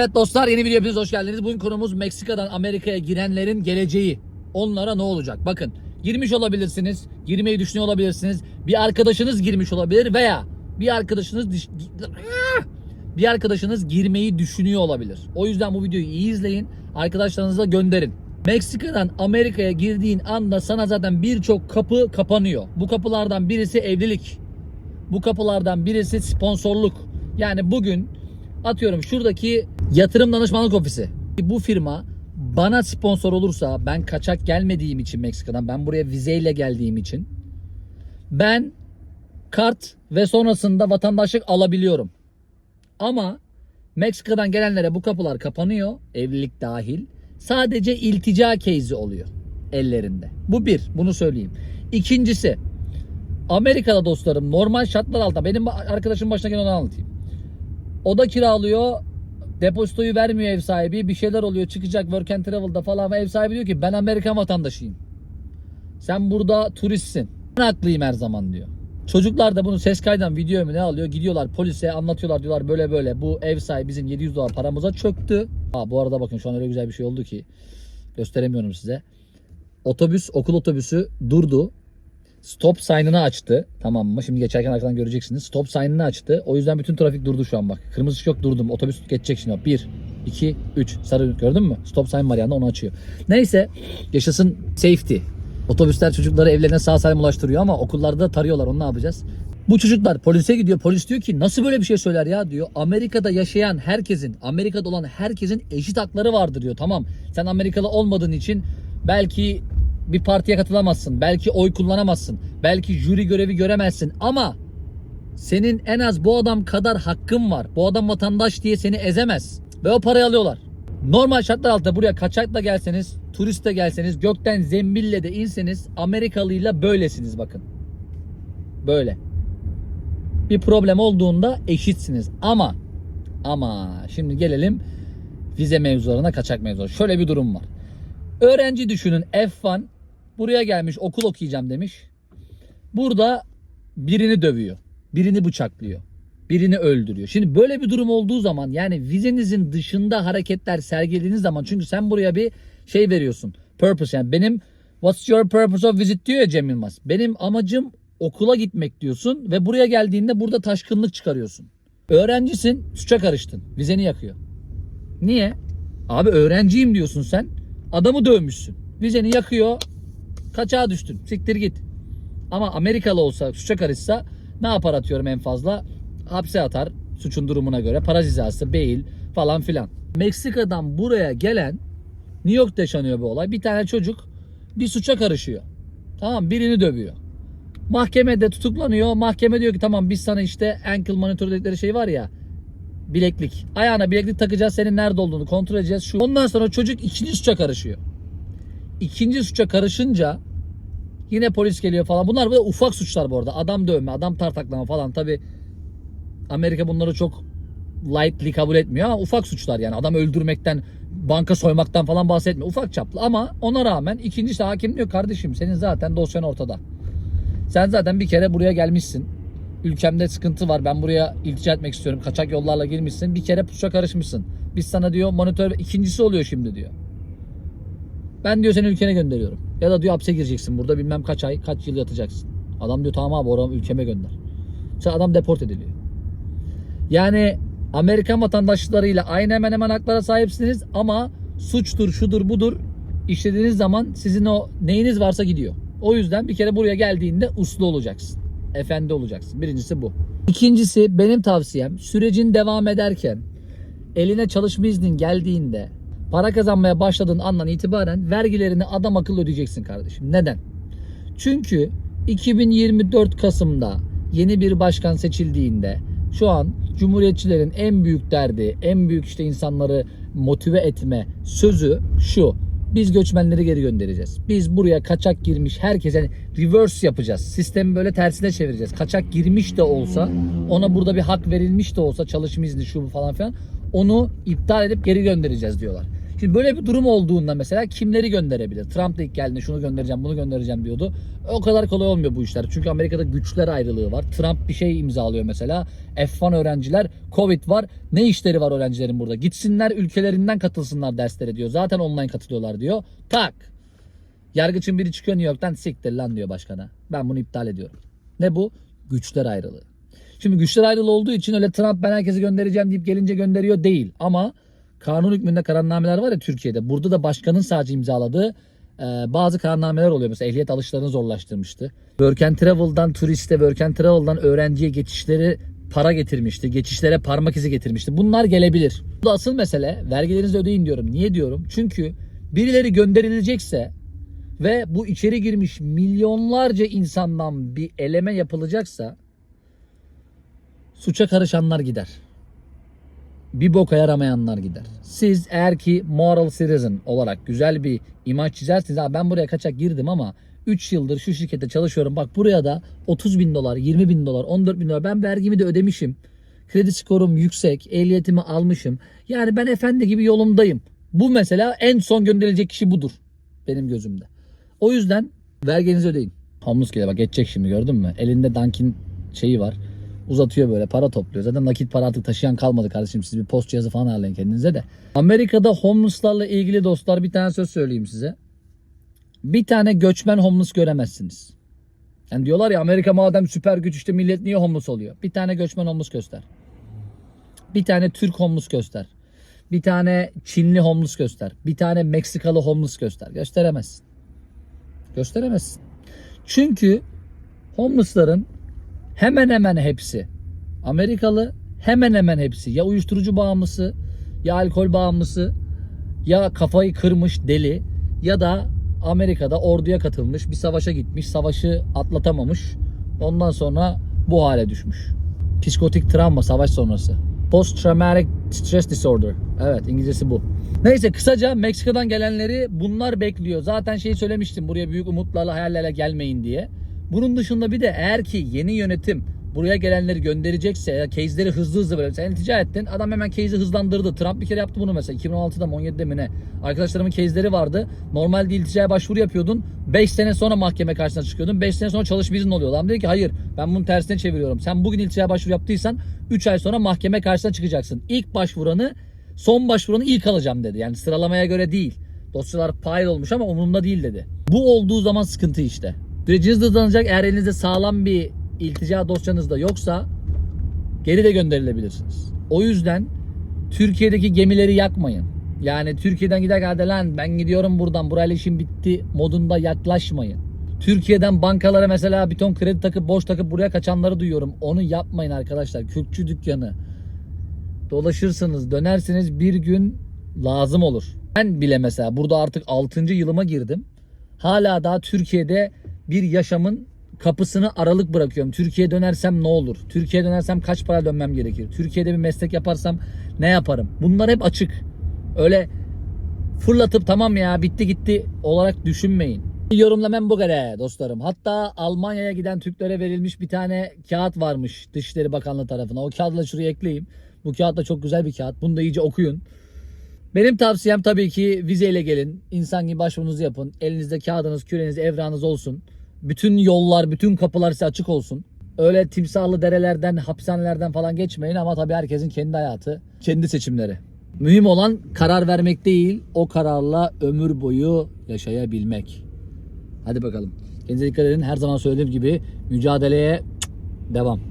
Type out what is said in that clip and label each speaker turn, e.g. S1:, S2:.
S1: Evet dostlar yeni video hepiniz hoş geldiniz. Bugün konumuz Meksika'dan Amerika'ya girenlerin geleceği. Onlara ne olacak? Bakın girmiş olabilirsiniz. Girmeyi düşünüyor olabilirsiniz. Bir arkadaşınız girmiş olabilir veya bir arkadaşınız diş- bir arkadaşınız girmeyi düşünüyor olabilir. O yüzden bu videoyu iyi izleyin. Arkadaşlarınıza gönderin. Meksika'dan Amerika'ya girdiğin anda sana zaten birçok kapı kapanıyor. Bu kapılardan birisi evlilik. Bu kapılardan birisi sponsorluk. Yani bugün atıyorum şuradaki yatırım danışmanlık ofisi. Bu firma bana sponsor olursa ben kaçak gelmediğim için Meksika'dan ben buraya vizeyle geldiğim için ben kart ve sonrasında vatandaşlık alabiliyorum. Ama Meksika'dan gelenlere bu kapılar kapanıyor. Evlilik dahil. Sadece iltica case'i oluyor ellerinde. Bu bir. Bunu söyleyeyim. İkincisi Amerika'da dostlarım normal şartlar altında benim arkadaşım başına gelen onu anlatayım. Oda kiralıyor. Depozitoyu vermiyor ev sahibi. Bir şeyler oluyor çıkacak work and travel'da falan. Ev sahibi diyor ki ben Amerikan vatandaşıyım. Sen burada turistsin. Ben haklıyım her zaman diyor. Çocuklar da bunu ses kaydan video mu ne alıyor? Gidiyorlar polise anlatıyorlar diyorlar böyle böyle. Bu ev sahibi bizim 700 dolar paramıza çöktü. Ha, bu arada bakın şu an öyle güzel bir şey oldu ki gösteremiyorum size. Otobüs okul otobüsü durdu. Stop sign'ını açtı. Tamam mı? Şimdi geçerken arkadan göreceksiniz. Stop sign'ını açtı. O yüzden bütün trafik durdu şu an bak. Kırmızı ışık yok durdum. Otobüs geçecek şimdi. 1, 2, 3. Sarı gördün mü? Stop sign var yanında onu açıyor. Neyse. Yaşasın safety. Otobüsler çocukları evlerine sağ salim ulaştırıyor ama okullarda da tarıyorlar. Onu ne yapacağız? Bu çocuklar polise gidiyor. Polis diyor ki nasıl böyle bir şey söyler ya diyor. Amerika'da yaşayan herkesin, Amerika'da olan herkesin eşit hakları vardır diyor. Tamam. Sen Amerikalı olmadığın için belki bir partiye katılamazsın. Belki oy kullanamazsın. Belki jüri görevi göremezsin ama senin en az bu adam kadar hakkın var. Bu adam vatandaş diye seni ezemez. Ve o parayı alıyorlar. Normal şartlar altında buraya kaçakla gelseniz, turiste gelseniz, gökten zembille de inseniz Amerikalıyla böylesiniz bakın. Böyle. Bir problem olduğunda eşitsiniz. Ama ama şimdi gelelim vize mevzularına, kaçak mevzularına. Şöyle bir durum var. Öğrenci düşünün F1 buraya gelmiş okul okuyacağım demiş. Burada birini dövüyor. Birini bıçaklıyor. Birini öldürüyor. Şimdi böyle bir durum olduğu zaman yani vizenizin dışında hareketler sergilediğiniz zaman çünkü sen buraya bir şey veriyorsun. Purpose yani benim what's your purpose of visit diyor ya Cem Yılmaz. Benim amacım okula gitmek diyorsun ve buraya geldiğinde burada taşkınlık çıkarıyorsun. Öğrencisin suça karıştın. Vizeni yakıyor. Niye? Abi öğrenciyim diyorsun sen. Adamı dövmüşsün. Vizeni yakıyor. Kaçağa düştün. Siktir git. Ama Amerikalı olsa suça karışsa ne yapar atıyorum en fazla? Hapse atar suçun durumuna göre. Para cezası, bail falan filan. Meksika'dan buraya gelen New York'ta yaşanıyor bu olay. Bir tane çocuk bir suça karışıyor. Tamam birini dövüyor. Mahkemede tutuklanıyor. Mahkeme diyor ki tamam biz sana işte ankle monitor dedikleri şey var ya bileklik. Ayağına bileklik takacağız. Senin nerede olduğunu kontrol edeceğiz. Şu. Ondan sonra çocuk ikinci suça karışıyor. İkinci suça karışınca yine polis geliyor falan. Bunlar böyle ufak suçlar bu arada. Adam dövme, adam tartaklama falan. Tabi Amerika bunları çok lightly kabul etmiyor ama ufak suçlar yani. Adam öldürmekten, banka soymaktan falan bahsetmiyor. Ufak çaplı ama ona rağmen ikinci hakim diyor kardeşim senin zaten dosyan ortada. Sen zaten bir kere buraya gelmişsin ülkemde sıkıntı var. Ben buraya iltica etmek istiyorum. Kaçak yollarla girmişsin. Bir kere pusuya karışmışsın. Biz sana diyor monitör ikincisi oluyor şimdi diyor. Ben diyor seni ülkene gönderiyorum. Ya da diyor hapse gireceksin burada bilmem kaç ay kaç yıl yatacaksın. Adam diyor tamam abi oramı ülkeme gönder. Sonra adam deport ediliyor. Yani Amerikan vatandaşlarıyla aynı hemen hemen haklara sahipsiniz ama suçtur şudur budur işlediğiniz zaman sizin o neyiniz varsa gidiyor. O yüzden bir kere buraya geldiğinde uslu olacaksın efendi olacaksın. Birincisi bu. İkincisi benim tavsiyem sürecin devam ederken eline çalışma iznin geldiğinde para kazanmaya başladığın andan itibaren vergilerini adam akıllı ödeyeceksin kardeşim. Neden? Çünkü 2024 Kasım'da yeni bir başkan seçildiğinde şu an Cumhuriyetçilerin en büyük derdi, en büyük işte insanları motive etme sözü şu. Biz göçmenleri geri göndereceğiz. Biz buraya kaçak girmiş herkese yani reverse yapacağız. Sistemi böyle tersine çevireceğiz. Kaçak girmiş de olsa ona burada bir hak verilmiş de olsa çalışma izni şu bu falan filan onu iptal edip geri göndereceğiz diyorlar. Şimdi böyle bir durum olduğunda mesela kimleri gönderebilir? Trump da ilk geldiğinde şunu göndereceğim, bunu göndereceğim diyordu. O kadar kolay olmuyor bu işler. Çünkü Amerika'da güçler ayrılığı var. Trump bir şey imzalıyor mesela. F1 öğrenciler, Covid var. Ne işleri var öğrencilerin burada? Gitsinler ülkelerinden katılsınlar derslere diyor. Zaten online katılıyorlar diyor. Tak. Yargıçın biri çıkıyor New York'tan siktir lan diyor başkana. Ben bunu iptal ediyorum. Ne bu? Güçler ayrılığı. Şimdi güçler ayrılığı olduğu için öyle Trump ben herkesi göndereceğim deyip gelince gönderiyor değil. Ama kanun hükmünde kararnameler var ya Türkiye'de. Burada da başkanın sadece imzaladığı e, bazı kararnameler oluyor. Mesela ehliyet alışlarını zorlaştırmıştı. Work and Travel'dan turiste, Work and Travel'dan öğrenciye geçişleri para getirmişti. Geçişlere parmak izi getirmişti. Bunlar gelebilir. Bu da asıl mesele vergilerinizi ödeyin diyorum. Niye diyorum? Çünkü birileri gönderilecekse ve bu içeri girmiş milyonlarca insandan bir eleme yapılacaksa suça karışanlar gider. Bir boka yaramayanlar gider. Siz eğer ki moral citizen olarak güzel bir imaj çizerseniz abi ben buraya kaçak girdim ama 3 yıldır şu şirkette çalışıyorum. Bak buraya da 30 bin dolar, 20 bin dolar, 14 bin dolar ben vergimi de ödemişim. Kredi skorum yüksek, ehliyetimi almışım. Yani ben efendi gibi yolumdayım. Bu mesela en son gönderilecek kişi budur benim gözümde. O yüzden verginizi ödeyin. Homeless geliyor bak geçecek şimdi gördün mü? Elinde Dunkin şeyi var. Uzatıyor böyle para topluyor. Zaten nakit para artık taşıyan kalmadı kardeşim. Siz bir post cihazı falan ayarlayın kendinize de. Amerika'da homeless'larla ilgili dostlar bir tane söz söyleyeyim size. Bir tane göçmen homeless göremezsiniz. Yani diyorlar ya Amerika madem süper güç işte millet niye homeless oluyor? Bir tane göçmen homeless göster. Bir tane Türk homeless göster. Bir tane Çinli homeless göster. Bir tane Meksikalı homeless göster. Gösteremezsin. Gösteremezsin. Çünkü homeless'ların hemen hemen hepsi Amerikalı hemen hemen hepsi ya uyuşturucu bağımlısı ya alkol bağımlısı ya kafayı kırmış deli ya da Amerika'da orduya katılmış bir savaşa gitmiş savaşı atlatamamış ondan sonra bu hale düşmüş. Psikotik travma savaş sonrası. Post traumatic stress disorder. Evet İngilizcesi bu. Neyse kısaca Meksika'dan gelenleri bunlar bekliyor. Zaten şeyi söylemiştim buraya büyük umutlarla hayallerle gelmeyin diye. Bunun dışında bir de eğer ki yeni yönetim buraya gelenleri gönderecekse case'leri hızlı hızlı böyle. Sen iltica ettin. Adam hemen case'i hızlandırdı. Trump bir kere yaptı bunu mesela. 2016'da mı 17'de mi ne? Arkadaşlarımın case'leri vardı. Normalde ilticaya başvuru yapıyordun. 5 sene sonra mahkeme karşısına çıkıyordun. 5 sene sonra çalışma izni oluyor. Adam dedi ki hayır ben bunu tersine çeviriyorum. Sen bugün ilticaya başvuru yaptıysan 3 ay sonra mahkeme karşısına çıkacaksın. İlk başvuranı son başvuranı ilk alacağım dedi. Yani sıralamaya göre değil. Dosyalar pile olmuş ama umurumda değil dedi. Bu olduğu zaman sıkıntı işte. Süreciniz hızlanacak. Eğer elinizde sağlam bir iltica dosyanız da yoksa geri de gönderilebilirsiniz. O yüzden Türkiye'deki gemileri yakmayın. Yani Türkiye'den giderken hadi lan ben gidiyorum buradan burayla işim bitti modunda yaklaşmayın. Türkiye'den bankalara mesela bir ton kredi takıp borç takıp buraya kaçanları duyuyorum. Onu yapmayın arkadaşlar. Kürkçü dükkanı. Dolaşırsınız dönersiniz bir gün lazım olur. Ben bile mesela burada artık 6. yılıma girdim. Hala daha Türkiye'de bir yaşamın kapısını aralık bırakıyorum. Türkiye'ye dönersem ne olur? Türkiye'ye dönersem kaç para dönmem gerekir? Türkiye'de bir meslek yaparsam ne yaparım? Bunlar hep açık. Öyle fırlatıp tamam ya bitti gitti olarak düşünmeyin. Yorumlamam bu kadar dostlarım. Hatta Almanya'ya giden Türklere verilmiş bir tane kağıt varmış Dışişleri Bakanlığı tarafına. O kağıdı da şuraya ekleyeyim. Bu kağıt da çok güzel bir kağıt. Bunu da iyice okuyun. Benim tavsiyem tabii ki vizeyle gelin. İnsan gibi başvurunuzu yapın. Elinizde kağıdınız, küreniz, evrağınız olsun. Bütün yollar, bütün kapılar size açık olsun. Öyle timsahlı derelerden, hapishanelerden falan geçmeyin ama tabii herkesin kendi hayatı, kendi seçimleri. Mühim olan karar vermek değil, o kararla ömür boyu yaşayabilmek. Hadi bakalım. Kendinize dikkat edin. Her zaman söylediğim gibi mücadeleye devam.